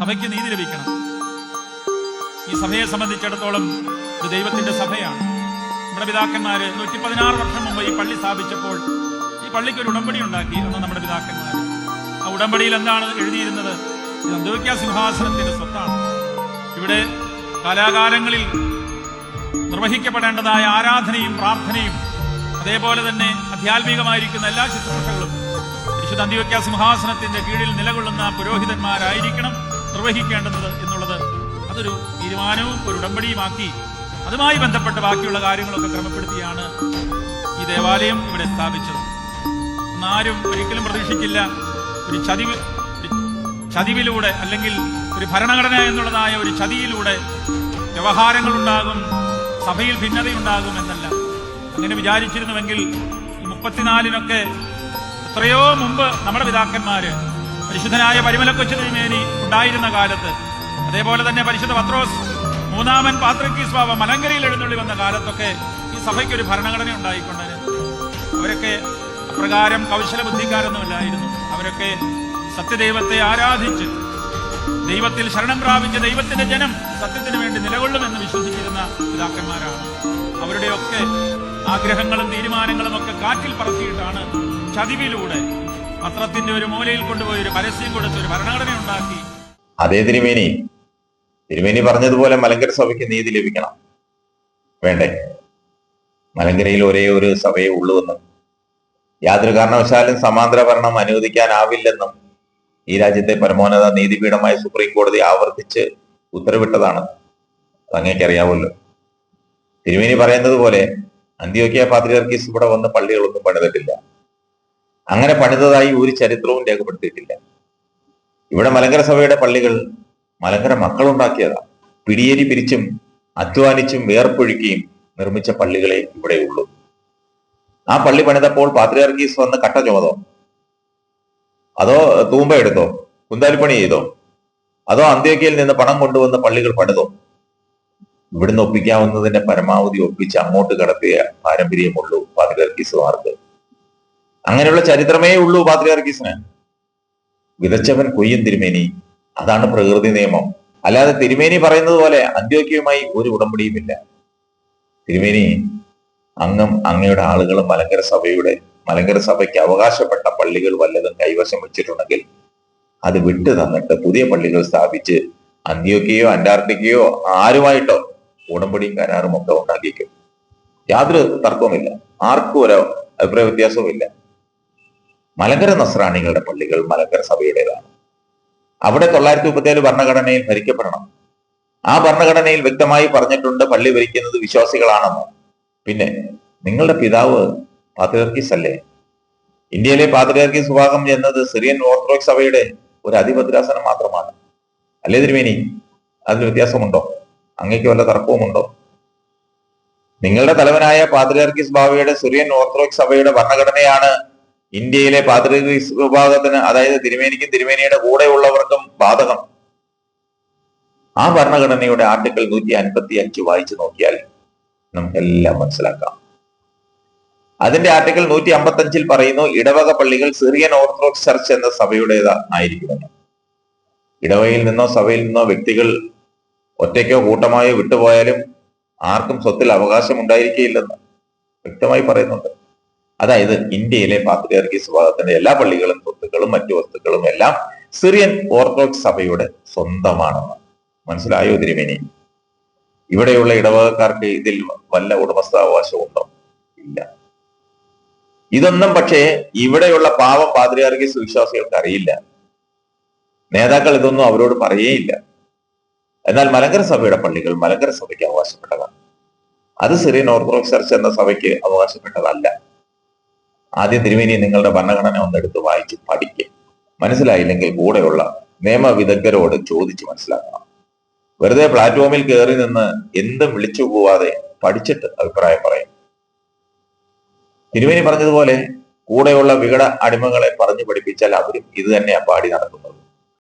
സഭയ്ക്ക് നീതി ലഭിക്കണം. ഈ സഭയെ സംബന്ധിച്ചിടത്തോളം ഇത് ദൈവത്തിന്റെ സഭയാണ്. നമ്മുടെ പിതാക്കന്മാര് നൂറ്റി പതിനാറ് വർഷം മുമ്പ് ഈ പള്ളി സ്ഥാപിച്ചപ്പോൾ ഈ പള്ളിക്ക് ഒരു ഉടമ്പടി ഉണ്ടാക്കി എന്ന് നമ്മുടെ പിതാക്കന്മാർ ആ ഉടമ്പടിയിൽ എന്താണ് എഴുതിയിരുന്നത്? ഇത് സിംഹാസനത്തിന്റെ സ്വത്താണ്. ഇവിടെ കാലാകാലങ്ങളിൽ നിർവഹിക്കപ്പെടേണ്ടതായ ആരാധനയും പ്രാർത്ഥനയും അതേപോലെ തന്നെ ആധ്യാത്മികമായിരിക്കുന്ന എല്ലാ ശുശ്രൂഷകളും വിശുദ്ധ അന്ത്യോക്യ സിംഹാസനത്തിന്റെ കീഴിൽ നിലകൊള്ളുന്ന പുരോഹിതന്മാരായിരിക്കണം. നിർവഹിക്കേണ്ടത് എന്നുള്ളത് അതൊരു തീരുമാനവും ഒരു ഉടമ്പടിയുമാക്കി അതുമായി ബന്ധപ്പെട്ട ബാക്കിയുള്ള കാര്യങ്ങളൊക്കെ ക്രമപ്പെടുത്തിയാണ് ഈ ദേവാലയം ഇവിടെ സ്ഥാപിച്ചത്. ആരും ഒരിക്കലും പ്രതീക്ഷിക്കില്ല ഒരു ചതിവ് ചതിവിലൂടെ അല്ലെങ്കിൽ ഒരു ഭരണഘടന എന്നുള്ളതായ ഒരു ചതിയിലൂടെ വ്യവഹാരങ്ങൾ ഉണ്ടാകും സഭയിൽ ഭിന്നതയുണ്ടാകും എന്നല്ല. അങ്ങനെ വിചാരിച്ചിരുന്നുവെങ്കിൽ മുപ്പത്തിനാലിനൊക്കെ എത്രയോ മുമ്പ് നമ്മുടെ പിതാക്കന്മാര് പരിശുദ്ധനായ പരിമല കൊച്ചു തിരുമേനി ഉണ്ടായിരുന്ന കാലത്ത്. അതേപോലെ തന്നെ പരിശുദ്ധ പത്രോസ് മൂന്നാമൻ പാത്രക്കീസ് മലങ്കരയിൽ എഴുന്നള്ളി വന്ന കാലത്തൊക്കെ ഈ സഭയ്ക്ക് ഒരു ഭരണഘടന ഉണ്ടായിക്കൊണ്ടത്. അവരൊക്കെ അപ്രകാരം കൗശല ബുദ്ധിക്കാരൊന്നുമില്ലായിരുന്നു അവരൊക്കെ സത്യദൈവത്തെ ആരാധിച്ച് ദൈവത്തിൽ ശരണം പ്രാപിച്ച ദൈവത്തിന്റെ ജനം സത്യത്തിന് വേണ്ടി നിലകൊള്ളുമെന്ന് വിശ്വസിച്ചിരുന്ന പിതാക്കന്മാരാണ്. അവരുടെയൊക്കെ ആഗ്രഹങ്ങളും തീരുമാനങ്ങളും ഒക്കെ കാറ്റിൽ പറത്തിയിട്ടാണ് ചതിവിലൂടെ പത്രത്തിന്റെ ഒരു മൂലയിൽ കൊണ്ടുപോയി ഒരു പരസ്യം കൊടുത്ത് ഒരു ഭരണഘടന ഉണ്ടാക്കി. അതേ തിരുമേനി. തിരുമേനി പറഞ്ഞതുപോലെ മലങ്കര സഭയ്ക്ക് നീതി ലഭിക്കണം. വേണ്ടേ? മലങ്കരയിൽ ഒരേ ഒരു സഭയെ ഉള്ളുവെന്നും യാതൊരു കാരണവശാലും സമാന്തര ഭരണം അനുവദിക്കാനാവില്ലെന്നും ഈ രാജ്യത്തെ പരമോന്നത നീതിപീഠമായ സുപ്രീം കോടതി ആവർത്തിച്ച് ഉത്തരവിട്ടതാണ്. അങ്ങേക്ക് അറിയാമല്ലോ തിരുമേനി പറയുന്നത് പോലെ അന്ത്യോക്യ പാത്രിയർക്കീസ് ഇവിടെ വന്ന് പള്ളികളൊന്നും പണിതിട്ടില്ല. അങ്ങനെ പണിതതായി ഒരു ചരിത്രവും രേഖപ്പെടുത്തിയിട്ടില്ല. ഇവിടെ മലങ്കര സഭയുടെ പള്ളികൾ മലങ്കര മക്കളുണ്ടാക്കിയതാണ് പിടിയേരി പിരിച്ചും അധ്വാനിച്ചും വേർപ്പൊഴുക്കിയും നിർമ്മിച്ച പള്ളികളെ ഇവിടെയുള്ളൂ ആ പള്ളി പണിതപ്പോൾ പാത്രിയാർക്കീസ് വന്ന് കട്ട ചുമതോ? അതോ തൂമ്പ എടുത്തോ? കുന്താലിപ്പണി ചെയ്തോ? അതോ അന്ത്യോക്കയിൽ നിന്ന് പണം കൊണ്ടുവന്ന പള്ളികൾ പണിതോ? ഇവിടുന്ന് ഒപ്പിക്കാവുന്നതിന്റെ പരമാവധി ഒപ്പിച്ച് അങ്ങോട്ട് കടത്തിയ പാരമ്പര്യമുള്ളൂ പാത്രിയാർക്കീസുമാർക്ക് അങ്ങനെയുള്ള ചരിത്രമേ ഉള്ളൂ പാത്രിയാർക്കീസിന് വിതച്ചവൻ കൊയ്യും തിരുമേനി. അതാണ് പ്രകൃതി നിയമം. അല്ലാതെ തിരുമേനി പറയുന്നത് പോലെ അന്ത്യോക്യവുമായി ഒരു ഉടമ്പടിയുമില്ല. തിരുമേനി അങ്ങും അങ്ങയുടെ ആളുകളും മലങ്കര സഭയുടെ മലങ്കര സഭയ്ക്ക് അവകാശപ്പെട്ട പള്ളികൾ വല്ലതും കൈവശം വെച്ചിട്ടുണ്ടെങ്കിൽ അത് വിട്ടു തന്നിട്ട് പുതിയ പള്ളികൾ സ്ഥാപിച്ച് അന്ത്യോക്കയോ അന്റാർട്ടിക്കയോ ആരുമായിട്ടോ ഉടമ്പടിയും കരാറും ഒക്കെ ഉണ്ടാക്കിക്കും യാതൊരു തർക്കവുമില്ല. ആർക്കും ഒരു അഭിപ്രായ വ്യത്യാസവുമില്ല. മലങ്കര നസ്രാണികളുടെ പള്ളികൾ മലങ്കര സഭയുടേതാണ്. അവിടെ തൊള്ളായിരത്തി മുപ്പത്തിയേഴ് ഭരണഘടനയിൽ ഭരിക്കപ്പെടണം. ആ ഭരണഘടനയിൽ വ്യക്തമായി പറഞ്ഞിട്ടുണ്ട് പള്ളി ഭരിക്കുന്നത് വിശ്വാസികളാണെന്ന്. പിന്നെ നിങ്ങളുടെ പിതാവ് പാത്രിയർക്കീസ് അല്ലേ ഇന്ത്യയിലെ പാത്രിയർക്കീസ് വിഭാഗം എന്നത് സിറിയൻ ഓർത്തഡോക്സ് സഭയുടെ ഒരു അതിഭദ്രാസനം മാത്രമാണ്. അല്ലേ തിരുമേനി? അതിന് വ്യത്യാസമുണ്ടോ? അങ്ങേക്ക് വല്ല തർക്കവുമുണ്ടോ? നിങ്ങളുടെ തലവനായ പാത്രിയർക്കീസ് ബാവയുടെ സിറിയൻ ഓർത്തഡോക്സ് സഭയുടെ ഭരണഘടനയാണ് ഇന്ത്യയിലെ പാത്രീസ് വിഭാഗത്തിന് അതായത് തിരുമേനിക്കും തിരുമേനിയുടെ കൂടെയുള്ളവർക്കും ബാധകം. ആ ഭരണഘടനയുടെ ആർട്ടിക്കിൾ നൂറ്റി അൻപത്തി അഞ്ച് വായിച്ചു നോക്കിയാൽ നമുക്കെല്ലാം മനസ്സിലാക്കാം. അതിന്റെ ആർട്ടിക്കിൾ നൂറ്റി അമ്പത്തി അഞ്ചിൽ പറയുന്നു ഇടവക പള്ളികൾ സിറിയൻ ഓർത്തഡോക്സ് ചർച്ച് എന്ന സഭയുടേത് ആയിരിക്കുമെന്ന് ഇടവകയിൽ നിന്നോ സഭയിൽ നിന്നോ വ്യക്തികൾ ഒറ്റയ്ക്കോ കൂട്ടമായോ വിട്ടുപോയാലും ആർക്കും സ്വത്തിൽ അവകാശം ഉണ്ടായിരിക്കുകയില്ലെന്ന് വ്യക്തമായി പറയുന്നുണ്ട്. അതായത് ഇന്ത്യയിലെ പാത്രിയാർക്കീസ് വിഭാഗത്തിന്റെ എല്ലാ പള്ളികളും സ്വത്തുക്കളും മറ്റു വസ്തുക്കളും എല്ലാം സിറിയൻ ഓർത്തഡോക്സ് സഭയുടെ സ്വന്തമാണെന്ന്. മനസ്സിലായോ തിരുമേനി? ഇവിടെയുള്ള ഇടവകക്കാർക്ക് ഇതിൽ വല്ല ഉടമസ്ഥാവകാശമുണ്ടോ ഇല്ല. ഇതൊന്നും പക്ഷേ ഇവിടെയുള്ള പാവം പാത്രിയാർക്കീസ് വിശ്വാസികൾക്ക് അറിയില്ല. നേതാക്കൾ ഇതൊന്നും അവരോട് പറയേയില്ല എന്നാൽ മലങ്കര സഭയുടെ പള്ളികൾ മലങ്കര സഭയ്ക്ക് അവകാശപ്പെട്ടതാണ്. അത് സിറിയൻ ഓർത്തഡോക്സ് ചർച്ച് എന്ന സഭയ്ക്ക് അവകാശപ്പെട്ടതല്ല. ആദ്യം തിരുമേനി നിങ്ങളുടെ ഭരണഘടന ഒന്നെടുത്ത് വായിച്ച് പഠിക്കുക മനസ്സിലായില്ലെങ്കിൽ കൂടെയുള്ള നിയമവിദഗ്ധരോട് ചോദിച്ച് മനസ്സിലാക്കണം. വെറുതെ പ്ലാറ്റ്ഫോമിൽ കയറി നിന്ന് എന്തും വിളിച്ചു പോവാതെ പഠിച്ചിട്ട് അഭിപ്രായം പറയും. തിരുമേനി പറഞ്ഞതുപോലെ കൂടെയുള്ള വികട അടിമകളെ പറഞ്ഞു പഠിപ്പിച്ചാൽ അവരും ഇത് തന്നെയാണ് പാടി നടക്കുന്നത്.